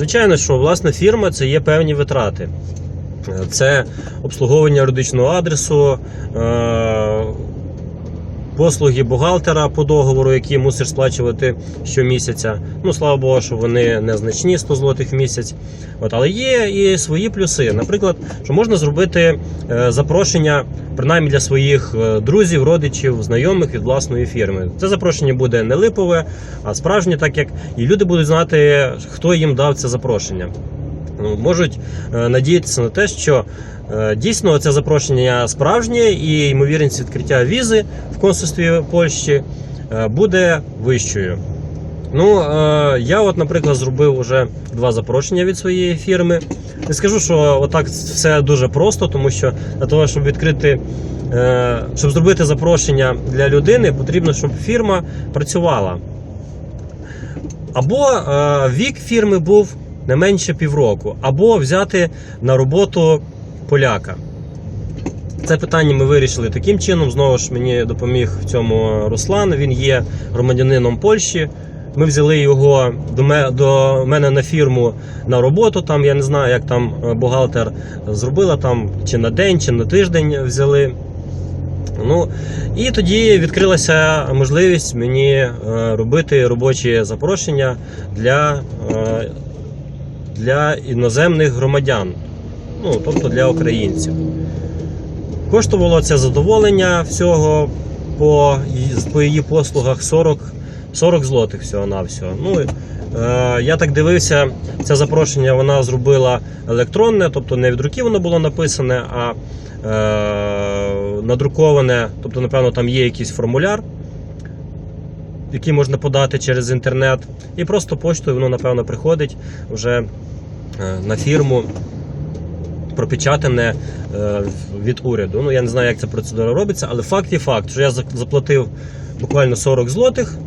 Звичайно, що власна фірма це є певні витрати. Е, Це обслуговування юридичного адресу, е, послуги бухгалтера по договору, які мусиш сплачувати щомісяця. Ну, слава Богу, що вони незначні 100 злотих в місяць. От, але є і свої плюси. Наприклад, що можна зробити е, запрошення принаймні для своїх е, друзів, родичів, знайомих від власної фірми. Це запрошення буде не липове, а справжнє, так як і люди будуть знати, хто їм дав це запрошення. Ну, Можуть е, надіятися на те, що е, дійсно це запрошення справжнє і ймовірність відкриття візи в консульстві Польщі е, буде вищою. Ну, я, от, наприклад, зробив вже два запрошення від своєї фірми. Не скажу, що отак все дуже просто, тому що для того, щоб відкрити, щоб зробити запрошення для людини, потрібно, щоб фірма працювала. Або вік фірми був не менше півроку, або взяти на роботу поляка. Це питання ми вирішили таким чином. Знову ж мені допоміг в цьому Руслан. Він є громадянином Польщі. Ми взяли його до ме- до мене на фірму на роботу. Там я не знаю, як там е, бухгалтер зробила там чи на день, чи на тиждень взяли. Ну і тоді відкрилася можливість мені е, робити робочі запрошення для, е, для іноземних громадян, ну тобто для українців. Коштувало це задоволення всього по, по її послугах 40, 40 злотих всього-навсього. Ну, е, я так дивився, це запрошення вона зробила електронне, тобто не від руки воно було написане, а е, надруковане, тобто, напевно, там є якийсь формуляр, який можна подати через інтернет. І просто поштою воно, напевно, приходить вже е, на фірму пропечатане е, від уряду. Ну я не знаю, як ця процедура робиться, але факт є факт, що я заплатив буквально 40 злотих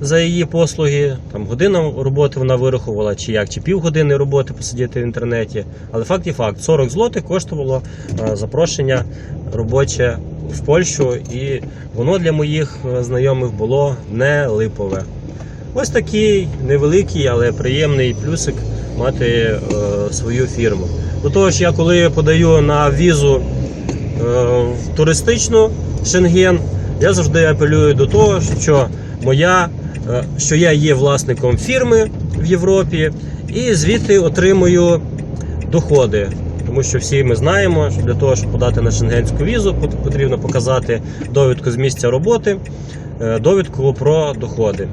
за її послуги. Там година роботи вона вирахувала, чи як, чи півгодини роботи посидіти в інтернеті. Але факт є факт: 40 злотих коштувало е, запрошення робоче в Польщу, і воно для моїх е, знайомих було не липове. Ось такий невеликий, але приємний плюсик мати е, свою фірму. До того ж, я коли подаю на візу е, в туристичну Шенген, я завжди апелюю до того, що моя, е, що я є власником фірми в Європі і звідти отримую доходи. Тому що всі ми знаємо, що для того, щоб подати на шенгенську візу, потрібно показати довідку з місця роботи, е, довідку про доходи.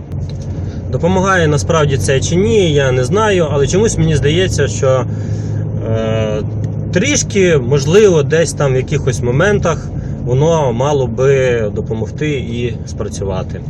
Допомагає насправді це чи ні, я не знаю, але чомусь мені здається, що е, трішки, можливо, десь там в якихось моментах воно мало би допомогти і спрацювати.